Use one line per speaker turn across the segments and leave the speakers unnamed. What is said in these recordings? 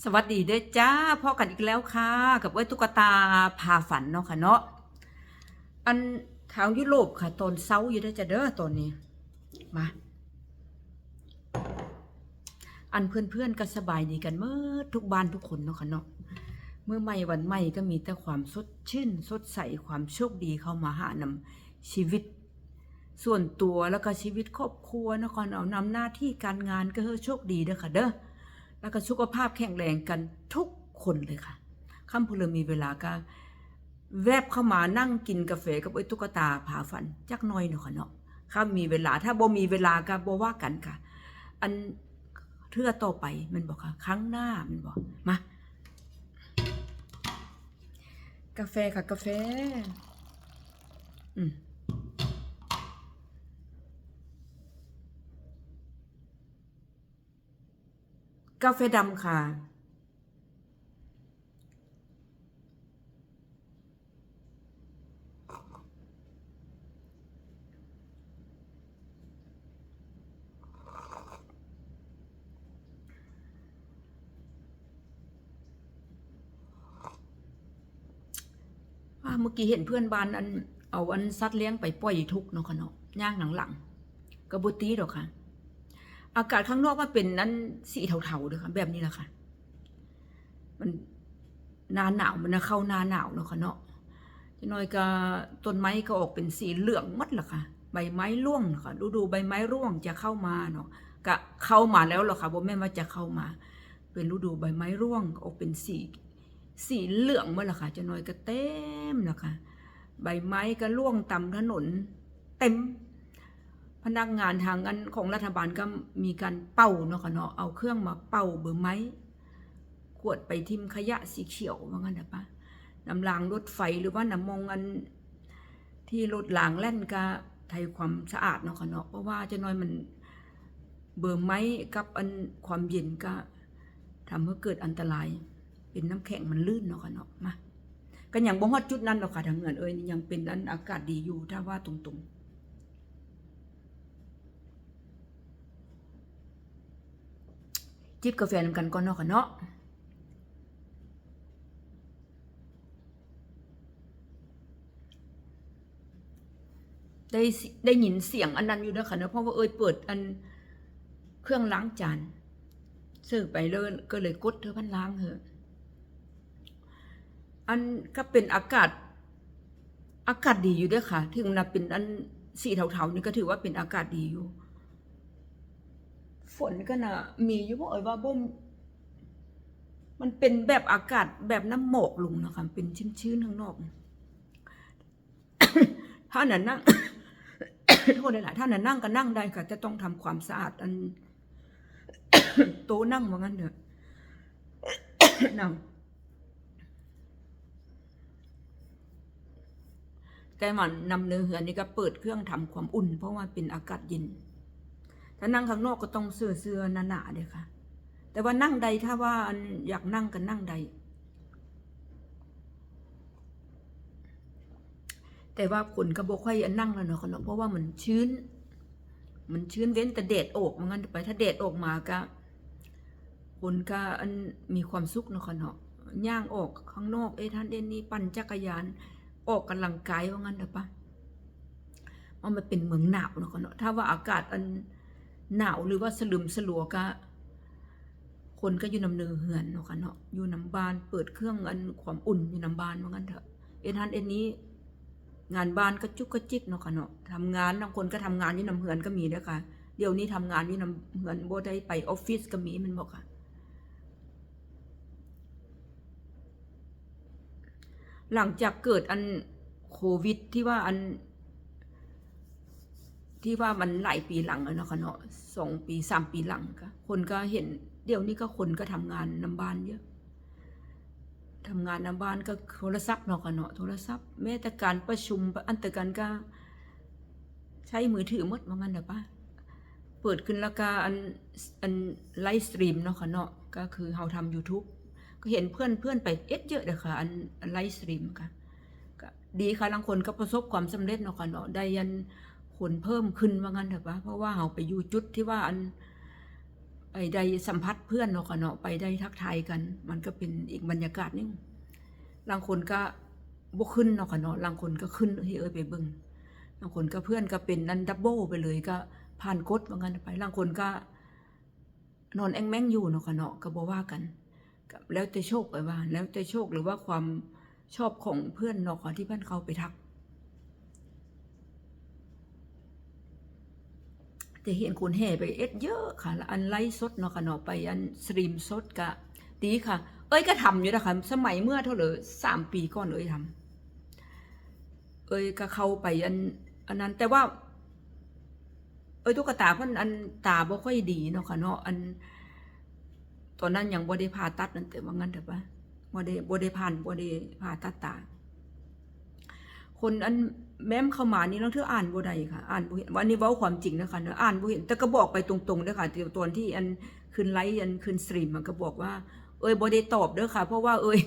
สวัสดีเด้อจ้าพ่อกันอีกแล้วค่ะ กับเอ้ยตุ๊กตาพาฝันเนาะค่ะเนาะอันทางยุโรปค่ะตอนเช้าอยู่ได้จะเด้อตอนนี้มาอันเพื่อนๆก็สบายดีกันเมื่อทุกบ้านทุกคนเนาะค่ะเนาะเมื่อใหม่วันใหม่ก็มีแต่ความสดชื่นสดใสความโชคดีเข้ามาหานำชีวิต ส่วนตัวแล้วก็ชีวิตครอบครัวนะค่ะเอานำหน้าที่การงานก็เฮ้อโชคดีเด้อค่ะเด้อ แล้วก็สุขภาพแข็งแรงกันทุกคนเลยค่ะค่ำพลมีเวลาก็ แวบเข้ามานั่งกินกาแฟกับไอ้ตุ๊กตาผาฝันจักน้อยเนาะค่ะเนาะข้ามีเวลาถ้าบ่มีเวลาก็บ่ว่ากันค่ะ อันเทื่อต่อไปมันบอกค่ะ ครั้งหน้ามันบอกมากาแฟค่ะกาแฟ อืม กาแฟดำค่ะว่าเมื่อกี้เห็นเพื่อนบ้านอัน เอาอันสัตว์เลี้ยงไปปล่อยทุกเนาะค่ะเนาะย่างหลังๆกระบุตีดอกค่ะ อากาศข้างนอกมันเป็นนั้นสีเทาๆเลยค่ะแบบนี้แหละค่ะ มันหนาหนาวมันนะเข้าหนาหนาวเนาะค่ะเนาะจะน้อยก็ต้นไม้ก็ออกเป็นสีเหลืองมัดละค่ะ ใบไม้ร่วงเนาะค่ะดูดูๆใบไม้ร่วงจะเข้ามาเนาะก็เข้ามาแล้วหรอค่ะบ่แม่ว่าจะเข้ามา เป็นฤดูใบไม้ร่วงออกเป็นสีสีเหลืองเมื่อละค่ะจะน้อยก็เต็มล้วค่ะ ใบไม้ก็ร่วงตามถนน เต็ม พนักงานทางอันของรัฐบาลก็มีการเป่าเนาะค่ะเนาะเอาเครื่องมาเป่าเบอร์ไม้ขวดไปทิมขยะสีเขียวว่างั้นนะปะน้ำรางรถไฟหรือว่าน้ำมองอันที่รถรางแล่นก็ไทยความสะอาดเนาะค่ะเนาะเพราะว่าจะน้อยมันเบอร์ไม้กับอันความเย็นก็ทำให้เกิดอันตราย เป็นน้ำแข็งมันลื่นเนาะค่ะเนาะมาก็ยังบ่ฮอดจุดนั้นหรอกค่ะทางเงินเอ้ยยังเป็นอันอากาศดีอยู่ถ้าว่าตรงๆ จิบกาแฟนำกันก่อนเนาะค่ะเนาะได้ได้ยินเสียงอันนั้นอยู่นะคะเนาะเพราะว่าเอ้ยเปิดอันเครื่องล้างจานซื้อไปเลยก็เลยกดเธอพันล้างเหอะอันก็เป็นอากาศ อากาศดีอยู่ด้วยค่ะ ถึงนับเป็นอันสีเทาๆนี่ก็ถือว่าเป็นอากาศดีอยู่ ฝนก็น่ะมีอยู่บ่เอ่ยว่าบ่มมันเป็นแบบอากาศแบบน้ำหมอกลงนะคะเป็นชื้นๆข้างนอกถ้าน่ะนั่งโทษเลยล่ะถ้าน่ะนั่งก็นั่งได้ค่ะ จะต้องทำความสะอาดอันโต๊ะนั่งว่างั้นเถอะนั่งแต่มันนำเนื้อเหือนนี่ก็เปิดเครื่องทำความอุ่น เพราะว่าเป็นอากาศเย็น ถ้านั่งข้างนอกก็ต้องเสื้อเสื้อหนาๆเด้อค่ะ แต่ว่านั่งใดถ้าว่าอยากนั่งก็นั่งใด แต่ว่าคนก็บอกค่อยอันนั่งแล้วเนาะค่ะเนาะเพราะว่ามันชื้น มันชื้นเว้นแต่แดดออกมันงั้นไป ถ้าแดดออกมาก็คนก็อันมีความสุขเนาะค่ะเนาะย่างออกข้างนอกเอ้ท่านเด่นนี่ปั่นจักรยานออกกำลังกายว่างั้นเด้อปะมันเป็นเมืองหนาวเนาะค่ะเนาะถ้าว่าอากาศอัน หนาวหรือว่าสลึมสลัวก็ คนก็อยู่นำเนือเหือนเนาะค่ะเนาะอยู่นำบานเปิดเครื่องอันความอุ่นอยู่นำบานว่างั้นเถอะเอ็นทันเอ็นนี้ งานบ้านก็จุกกระจิกเนาะค่ะเนาะทำงานบางคนก็ทำงานอยู่นำเหือนก็มีเด้อค่ะเดี๋ยวนี้ทำงานอยู่นำเหือนโบได้ไปออฟฟิศก็มีมันบอกค่ะหลังจากเกิดอันโควิดที่ว่าอัน ที่ว่ามันหลายปีหลังแล้วเนาะค่ะเนาะสองปีสามปีหลังก็คนก็เห็นเดี๋ยวนี้ก็คนก็ทำงานนำบ้านเยอะทำงานนำบ้านก็โทรศัพท์เนาะค่ะเนาะโทรศัพท์แม้แต่การประชุมอันต่กันก็ใช้มือถือมดว่างั้นเด้อป้าเปิดขึ้นแล้วก็อันอันไลฟ์สตรีมเนาะค่ะเนาะก็คือเฮาทำ YouTube ก็เห็นเพื่อนเพื่อนไปเอ็ดเยอะเลยค่ะอันไลฟ์สตรีมค่ะดีค่ะบางคนก็ประสบความสำเร็จเนาะค่ะเนาะได้ยัน คนเพิ่มขึ้นว่างั้นเถอะปะเพราะว่าเราไปอยู่จุดที่ว่าอันไปได้สัมผัสเพื่อนเนาะค่ะเนาะไปได้ทักทายกัน มันก็เป็นอีกบรรยากาศหนึงบางคนก็บ่ขึ้นเนาะค่ะเนาะบางคนก็ขึ้นที่เอ้ยไปเบิ่งบางคนก็เพื่อนก็เป็นนันดับเบิลไปเลยก็ผ่านกฎว่างั้นไปบางคนก็ นอนแองแมงอยู่เนาะค่ะเนาะก็บ่ว่ากันแล้วแต่โชคไปว่า แล้วแต่โชคหรือว่าความชอบของเพื่อนเนาะค่ะที่เพื่อนเขาไปทัก จะเห็นคนแห่ไปเอ็ดเยอะค่ะแล้วอันไลฟ์สดเนาะค่ะเนาะไปอันสตรีมสดกะดีค่ะ เอ้ยก็ทำอยู่นะคะสมัยเมื่อเท่าไหร่สามปีก่อนเอ้ยทำเอ้ยก็เข้าไปอันอันนั้นแต่ว่า เอ้ยตุ๊กตาเพิ่นอันตาบ่ค่อยดีเนาะค่ะเนาะอัน ตอนนั้นยังบ่ได้ผ่าตัดนั่นแต่ว่างั้นเถอะปะบ่ได้บ่ได้ผ่านบ่ได้ผ่าตัดตาคนอัน แม้มเข้ามานี่เราเธออ่านบ่ได้ค่ะ อ่านบ่เห็นวันนี้เว้าความจริงนะคะเนอะอ่านบ่เห็นแต่ก็บอกไปตรงๆด้อค่ะตอนที่อันขึ้นไลฟ์อันขึ้นสตรีมมันก็บอกว่า เอ้ยบ่ได้ตอบเด้อค่ะ เพราะว่าเอ้ย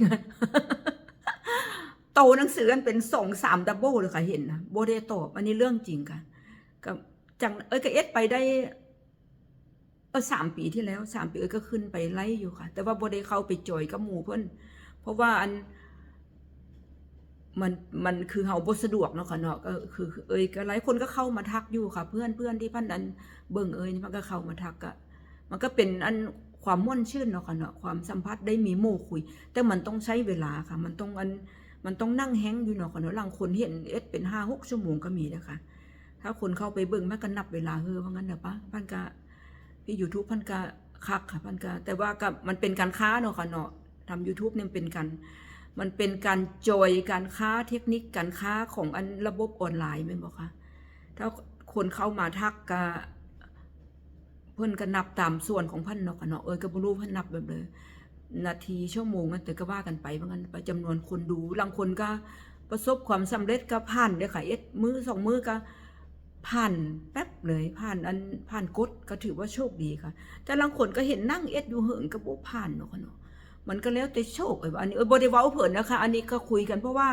โตหนังสือกันเป็นสองสามดับเบิลเลยค่ะเห็นนะบ่ได้ตอบอันนี้เรื่องจริงค่ะกับจังเอ้ยก็เอ็ดไปได้เออสามปีที่แล้วสามปีเอ้ยก็ขึ้นไปไล่อยู่ค่ะ แต่ว่าบ่ได้เข้าไปจอยกับหมู่เพิ่นเพราะว่าอัน มันมันคือเฮาบ่สะดวกเนาะค่ะเนาะก็คือเอ้ยก็หลายคนก็เข้ามาทักอยู่ค่ะ เพื่อนเพื่อนที่พันอันเบิ่งเอ้ยนี่มันก็เข้ามาทักอะมันก็เป็นอันความม่วนชื่นเนาะค่ะเนาะความสัมพัสได้มีหมู่คุย แต่มันต้องใช้เวลาค่ะ มันต้องอันมันต้องนั่งแฮงอยู่เนาะค่ะเนาะบางคนเห็นเอ็ดเป็น5 6ชั่วโมงก็มีนะคะถ้าคนเข้าไปเบิ่งมันก็นับเวลาเฮ้อว่างั้นเด้อปะพันก็พี่ YouTube พันก็คักค่ะพันก็แต่ว่ากับมันเป็นการค้าเนาะค่ะเนาะทำ YouTube เนี่ยเป็นการ มันเป็นการจอยการค้าเทคนิคการค้าของอันระบบออนไลน์แม่นบ่คะถ้าคนเข้ามาทักก็เพิ่นก็นับตามส่วนของพิ่นเนาะค่ะเนาะเอ้ยก็บรู้พิ่นนับแบบเลย นาทีชั่วโมงกันแต่ก็ว่ากันไปว่างั้นไปจำนวนคนดูบางคนก็ประสบความสำเร็จก็ผ่านเด้อค่ะเอ็ดมือสองมือก็ผ่านแป๊บเลยผ่านอันผ่านกฎก็ถือว่าโชคดีค่ะ แต่บางคนก็เห็นนั่งเอ็ดอยู่เหิงก็บ่ผ่านเนาะค่ะเนาะ มันก็แล้วแต่โชคไอ้ว่าอันนี้บ่ได้เว้าเพิ่นนะคะ อันนี้ก็คุยกันเพราะว่า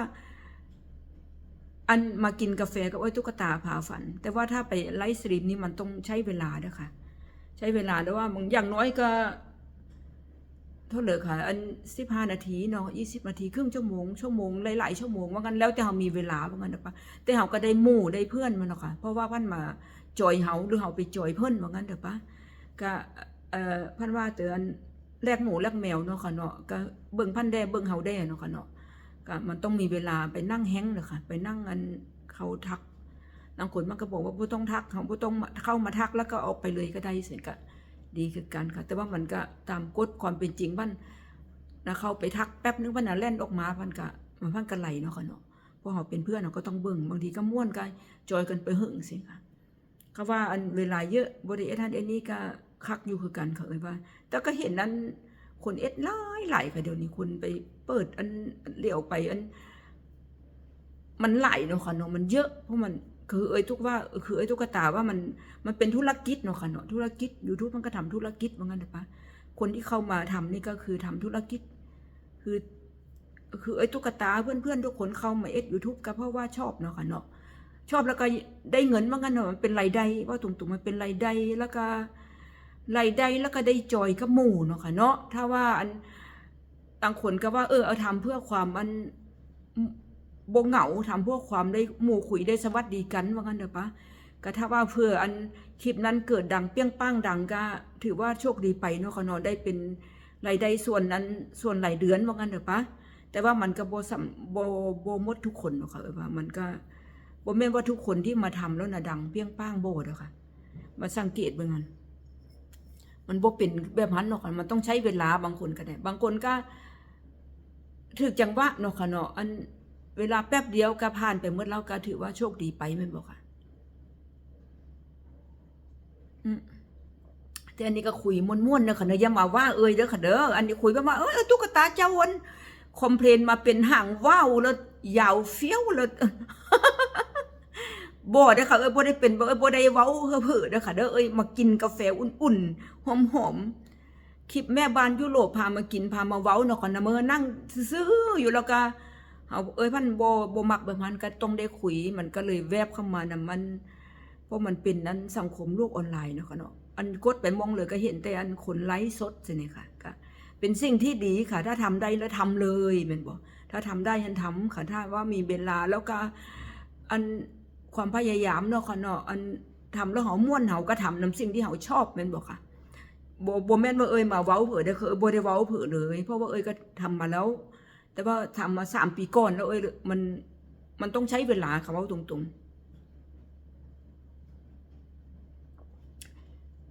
อันมากินกาแฟกับไอ้ตุ๊กตาพาฝัน แต่ว่าถ้าไปไลฟ์สตรีมนี่มันต้องใช้เวลาด้อค่ะ ใช้เวลาแต่ว่ามึงอย่างน้อยก็เท่าเลยค่ะ อัน15นาทีเนาะ20นาทีครึ่งชั่วโมงชั่วโมงหลายๆชั่วโมงว่างั้นแล้วแต่เฮามีเวลาว่างั้นนะปะแต่เฮาก็ได้หมู่ได้เพื่อนมันเนาะค่ะเพราะว่าพิ่นมาจอยเฮาหรือเฮาไปจอยเพิ่อนว่างั้นเด้อปะก็เอ่อพิ่นว่าเตือน แลกหมูแลกแมวเนาะค่ะเนาะก็เบิ่งพันแดเบิ่งเฮาแดเนาะค่ะเนาะก็มันต้องมีเวลาไปนั่งแฮงเด้อค่ะ ไปนั่งอันเขาทักบางคนมันก็บอกว่าบ่ต้องทักเขาบ่ต้องเข้ามาทักแล้วก็ออกไปเลยก็ได้สิก็ดีคือกันค่ะ แต่ว่ามันก็ตามกฎความเป็นจริงบ้านนะเข้าไปทักแป๊บนึงมันน่ะแล่นออกมาพันกะมันพันกันไหลเนาะค่ะเนาะพราะเราเป็นเพื่อนเราก็ต้องเบิ่งบางทีก็ม่วนกันจอยกันไปหึงสิค่ะเขาว่าอันเวลาเยอะบริเอท่านเอ็นนี้ก็ คักอยู่คือกันค่ะเอ้ยว่า แต่ก็เห็นนั้นคนเอ็ดหลายหลายค่ะเดี๋ยวนี้คุณไปเปิดอันเลี้ยวไปอัน มันไหลเนาะค่ะเนาะมันเยอะเพราะมันคือเอ้ยทุกว่าคือเอ้ยทุกตาว่ามันมันเป็นธุรกิจเนาะค่ะเนาะธุรกิจ YouTube มันก็ทำธุรกิจว่างั้นเถอะปะคนที่เข้ามาทำนี่ก็คือทำธุรกิจ คือ คือไอ้ตุ๊กตาเพื่อนๆทุกคนเข้ามาเอ็ดยูทูบก็เพราะว่าชอบเนาะค่ะเนาะชอบแล้วก็ได้เงินว่างั้นเนาะมันเป็นรายได้ว่าตรงๆมันเป็นรายได้แล้วก็ รายได้แล้วก็ได้จอยกับหมู่เนาะค่ะเนาะถ้าว่าอันบางคนก็ว่าเออเอาทำเพื่อความอันบงเหงาทำพวกความได้หมู่คุยได้สวัสดีกันว่างั้นเถอะปะก็ถ้าว่าเพื่ออันคลิปนั้นเกิดดังเปี้ยงป้างดังก็ถือว่าโชคดีไปเนาะเขาเนาะได้เป็นรายได้ส่วนนั้นส่วนหลายเดือนว่างั้นเถอะปะแต่ว่ามันก็บ่สำบ่บ่หมดทุกคนเนาะค่ะเออว่ามันก็บ่แม่นว่าทุกคนที่มาทำแล้วน่ะดังเปี้ยงป้างโบดอะค่ะมาสังเกตเบิ่งกัน มันบ่เป็นแบบนั้นเนาะค่ะมันต้องใช้เวลาบางคนก็ได้บางคนก็ถึกจังหวะเนาะค่ะเนาะอันเวลาแป๊บเดียวก็ผ่านไปเมื่อเราก็ถือว่าโชคดีไปแม่นบอกค่ะอืมแต่อันนี้ก็คุยม่วนๆเด้อค่ะเนอะอย่ามาว่าเอ่ยเด้อค่ะเด้ออันนี้คุยแบบว่าเอ้ยตุ๊กตาเจ้าวันคอมเพลนมาเป็นห่างว่าวแล้วยาวเฟี้ยวแล้ว บ่เด้ค่ะเอ้ยบ่ได้เป็นบ่เอ้ยบ่ได้เว้าเพ้อๆเด้อค่ะเด้อเอ้ยมากินกาแฟอุ่นๆหอมๆคลิปแม่บ้านยุโรปพามากินพามาเว้าเนาะค่ะนะเมื่อนั่งซื่ออยู่แล้วก็เอาเอ้ยพันบ่บ่มักแบบนั้นก็ต้องได้คุยมันก็เลยแวบเข้ามานะมัน เพราะมันเป็นนั้นสังคมโลกออนไลน์เนาะค่ะเนาะอันกดไปมองเลยก็เห็นแต่อันคนไลฟ์สดสินี่ค่ะก็เป็นสิ่งที่ดีค่ะ ถ้าทำได้แล้วทำเลยแม่นบ่ถ้าทำได้ฉันทำค่ะถ้าว่ามีเวลาแล้วก็อัน ความพยายามเนาะค่ะเนาะอันทำแล้วเฮาม่วนเฮาก็ทำน้ำสิ่งที่เฮาชอบแม่นบ่ค่ะบบแม่นว่าเอ้ยมาเว้าเผอเด้อคือบได้เว้าเผอเลย เพราะว่าเอ้ยก็ทำมาแล้ว แต่ว่าทำมาสามปีก่อนแล้วเอ้ยมันมันต้องใช้เวลาค่ะเว้าตรงๆ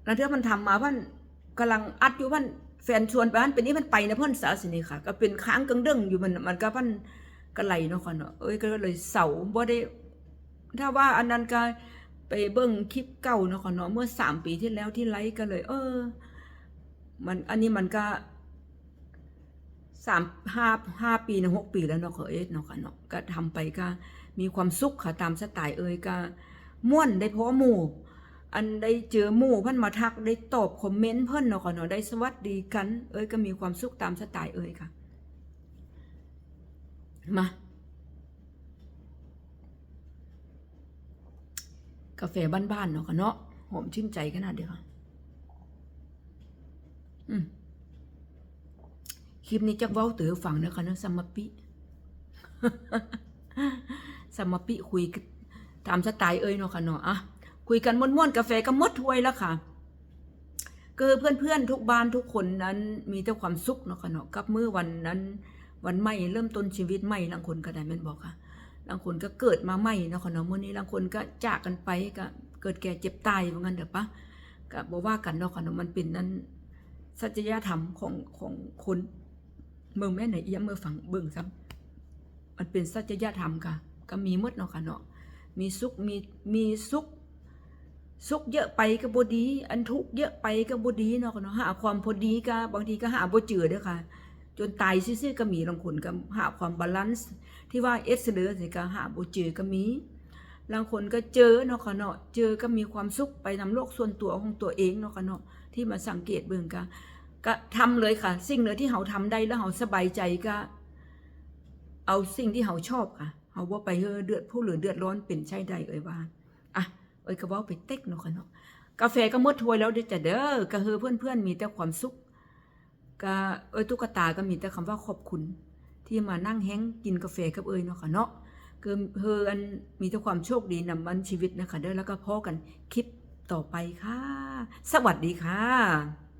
แล้วเทื่อมันทำมาพันกำลังอัดอยู่พันแฟนชวนไปพันเป็นนี่มันไปนะเพิ่นสาสินี่ค่ะ ก็เป็นค้างกังเด้งอยู่มันมันก็พันก็ไหลเนาะค่ะเนาะเอ้ยก็เลยเสาบ่ได้ ถ้าว่าอันนั้นก็ไปเบิ่งคลิปเก่าเนาะค่ะเนาะเมื่อสามปีที่แล้วที่ไลฟ์ก็เลย เออ มันอันนี้มันก็สามห้าห้าปีนะหกปีแล้วเนาะค่ะเอ้ยเนาะค่ะเนาะก็ทำไปก็มีความสุขค่ะตามสไตล์เอ้ยก็ม่วนได้เพราะหมู่ อันได้เจอหมู่เพิ่อนมาทักได้ตอบคอมเมนต์เพิ่อนเนาะค่ะเนาะได้สวัสดีกัน เอ้ยก็มีความสุขตามสไตล์เอ้ยค่ะ มา กาแฟบ้านๆเนาะค่ะเนาะหอมชื่นใจขนาดเดียวค่ะคลิปนี้จักเว้าเต๋อฟังเนาะค่ะเนาะสมมปิสมมปิคุยตามสไตล์เอ้ยเนาะค่ะเนาะอะคุยกันม่วนๆกาแฟก็มดถ้วยแล้วค่ะก็เพื่อนๆทุกบ้านทุกคนนั้นมีแต่ความสุขเนาะค่ะเนาะกับมื้อวันนั้น วันใหม่เริ่มต้นชีวิตใหม่บางคนก็ได้แม่นบอกค่ะ บางคนก็เกิดมาใหม่เนาะคะเนาะมื้อนี้บางคนก็จากกันไปก็เกิดแก่เจ็บตายว่างั้นเด้อปะก็บ่ว่ากันเนาะค่ะเนาะมันเป็นนั้นสัจยธรรมของของคนเมืองแม่ไหนเอี้ยมเมื่อฝังเบิ่งซ้ำมันเป็นสัจยธรรมค่ะ ก็มีมดเนาะค่ะเนาะมีสุขมีมีสุขสุขเยอะไปก็บดี อันทุกเยอะไปก็บดีเนาะเนาะหาความพอดีก็บางทีก็หาบ่เจือเด้อค่ะ จนตายซื่อๆก็มีบางคนก็หาความบาลานซ์ที่ว่าเอสเดอร์สิก็หาบ่เจอก็มีบางคนก็เจอเนาะค่ะเนาะเจอก็มีความสุขไปนำโลกส่วนตัวของตัวเองเนาะค่ะเนาะที่มาสังเกตเบิ่งก็ก็ทำเลยค่ะ สิ่งเหนือที่เฮาทำได้แล้วเฮาสบายใจก็ เอาสิ่งที่เฮาชอบค่ะเฮาบ่ไปเฮอเดือดผู้หรือเดือดร้อนเป็นใช่ได้เอ่ยว่าอะเอ้ยก็เว้าไปเต็กเนาะค่ะเนาะกาแฟก็มดถ้วยแล้วเด้อจ้ะเด้อก็คือเพื่อนๆมีแต่ความสุข ก็เอ้ยตุ๊กตาก็มีแต่คำว่าขอบคุณ ที่มานั่งแฮงกินกาแฟกับเอ้ยเนาะค่ะเนาะคือเฮออันมีแต่ความโชคดีนำมันชีวิตนะคะเด้อแล้วก็พอกันคลิปต่อไปค่ะ สวัสดีค่ะ